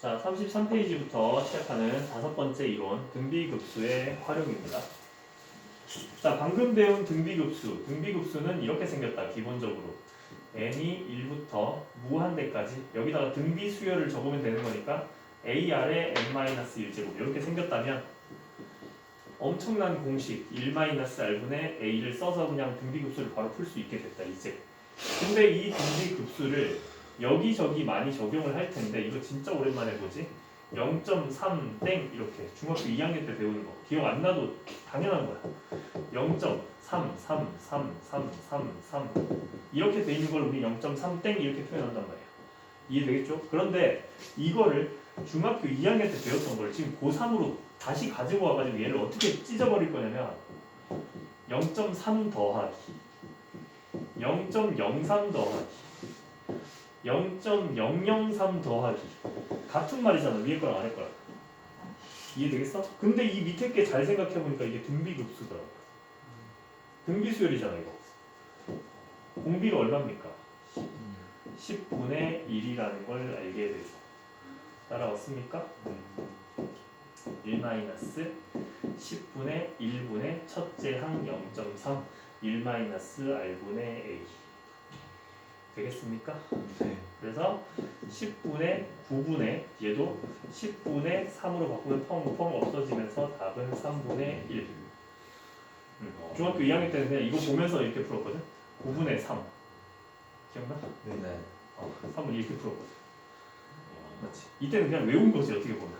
자, 33페이지부터 시작하는 다섯 번째 이론, 등비급수의 활용입니다. 자, 방금 배운 등비급수. 등비급수는 이렇게 생겼다, 기본적으로. n이 1부터 무한대까지 여기다가 등비 수열을 적으면 되는 거니까 a 아래 n-1제곱 이렇게 생겼다면 엄청난 공식 1-r분의 a를 써서 그냥 등비급수를 바로 풀 수 있게 됐다 이제 근데 이 등비급수를 여기저기 많이 적용을 할 텐데 이거 진짜 오랜만에 보지? 0.3 땡 이렇게 중학교 2학년 때 배우는 거. 기억 안 나도 당연한 거야. 0.3333333 이렇게 돼 있는 걸 우리 0.3 땡 이렇게 표현한단 말이야. 이해되겠죠? 그런데 이거를 중학교 2학년 때 배웠던 걸 지금 고3으로 다시 가지고 와가지고 얘를 어떻게 찢어버릴 거냐면 0.3 더하기 0.03 더하기 0.003 더하기. 같은 말이잖아. 위에 거랑 아래 거랑. 이해되겠어? 근데 이 밑에 게 잘 생각해보니까 이게 등비급수더라고. 등비수열이잖아 이거. 공비가 얼마입니까? 10분의 1이라는 걸 알게 되죠 따라왔습니까? 1 마이너스 10분의 1분의 첫째 항 0.3 1 마이너스 r분의 a 되겠습니까? 네. 그래서 10분의 9분의 얘도 10분의 3으로 바꾸면 펑펑 없어지면서 답은 3분의 1 음, 중학교 2학년 때는 그냥 이거 보면서 이렇게 풀었거든 9분의 3 기억나? 네. 어, 3을 이렇게 풀었거든 맞지? 이때는 그냥 외운 거지 어떻게 보면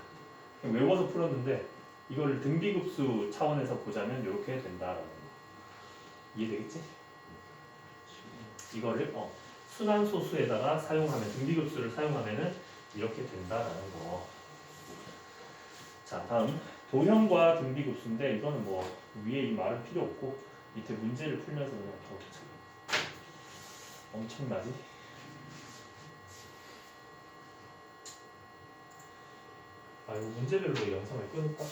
그냥 외워서 풀었는데 이거를 등비급수 차원에서 보자면 이렇게 된다라는 거 이해되겠지? 이거를 어, 순환소수에다가 사용하면 등비급수를 사용하면은 이렇게 된다라는 거. 자 다음 도형과 등비급수인데 이거는 뭐 위에 이 말은 필요 없고 밑에 문제를 풀면서 그냥 더 참- 엄청나지? 아 이거 문제별로 영상을 끊을까?